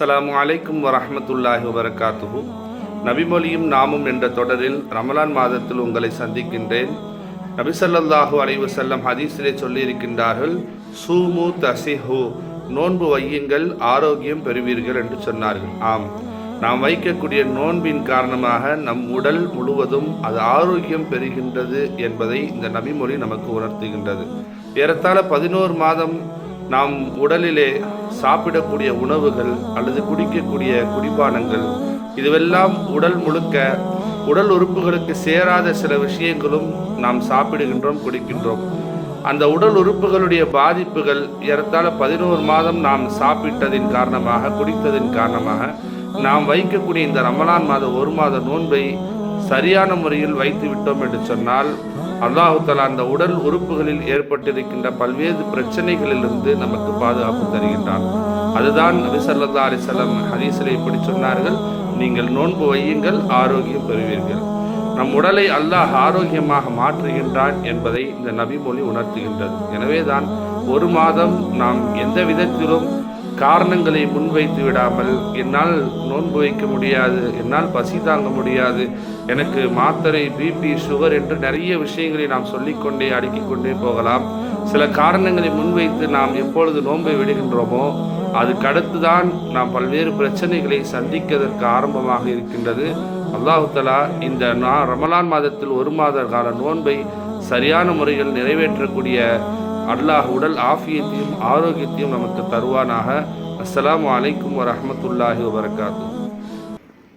அஸ்ஸலாமு அலைக்கும் வரஹ்மத்துல்லாஹி வபரகாத்துஹு. நபிமொழியும் நாமும் என்ற தொடரில் ரமலான் மாதத்தில் உங்களை சந்திக்கின்றேன். நபி அலைவு செல்லம் ஹதீஸிலே சொல்லியிருக்கின்றார்கள் சூமு தசிஹு. நோன்பு வையுங்கள் ஆரோக்கியம் பெறுவீர்கள் என்று சொன்னார்கள். ஆம். நாம் வைக்கக்கூடிய நோன்பின் காரணமாக நம் உடல் முழுவதும் அது ஆரோக்கியம் பெறுகின்றது என்பதை இந்த நபிமொழி நமக்கு உணர்த்துகின்றது. ஏறத்தாழ பதினோரு மாதம் நாம் உடலிலே சாப்பிடக்கூடிய உணவுகள் அல்லது குடிக்கக்கூடிய குடிபானங்கள் இதுவெல்லாம் உடல் முழுக்க உடல் உறுப்புகளுக்கு சேராத சில விஷயங்களும் நாம் சாப்பிடுகின்றோம் குடிக்கின்றோம். அந்த உடல் உறுப்புகளுடைய பாதிப்புகள் ஏறத்தாழ பதினோரு மாதம் நாம் சாப்பிட்டதின் காரணமாக குடித்ததின் காரணமாக நாம் வைக்கக்கூடிய இந்த ரமலான் மாத ஒரு மாத நோன்பை சரியான முறையில் வைத்து விட்டோம் என்று சொன்னால் அல்லாஹுத்தலா அந்த உடல் உறுப்புகளில் ஏற்பட்டிருக்கின்ற பல்வேறு பிரச்சனைகளிலிருந்து நமக்கு பாதுகாப்பு தருகின்றான். அதுதான் நபிசல்லா ஸல்லல்லாஹு ஹதீஸில் இப்படி சொன்னார்கள். நீங்கள் நோன்பு வையுங்கள் ஆரோக்கியம் பெறுவீர்கள். நம் உடலை அல்லாஹ் ஆரோக்கியமாக மாற்றுகின்றான் என்பதை இந்த நபிமொழி உணர்த்துகின்றது. எனவே தான் ஒரு மாதம் நாம் எந்த விதத்திலும் காரணங்களை முன்வைத்து விடாமல் என்னால் நோன்பு வைக்க முடியாது என்னால் பசி தாங்க முடியாது எனக்கு மாத்திரை பிபி சுகர் என்று நிறைய விஷயங்களை நாம் சொல்லிக்கொண்டே அடுக்கிக் கொண்டே போகலாம். சில காரணங்களை முன்வைத்து நாம் எப்பொழுது நோன்பை விடுகின்றோமோ அதுக்கடுத்துதான் நாம் பல்வேறு பிரச்சனைகளை சந்திக்கதற்கு ஆரம்பமாக இருக்கின்றது. அல்லாஹுத்தலா இந்த நா ரமலான் மாதத்தில் ஒரு மாத கால நோன்பை சரியான முறையில் நிறைவேற்றக்கூடிய அல்லாஹ் உடல் ஆஃபியத்தையும் ஆரோக்கியத்தையும் நமக்கு தருவானாக. அஸ்லாம் அலைக்கும் வரமத்துல்லாஹி வபரகாத்து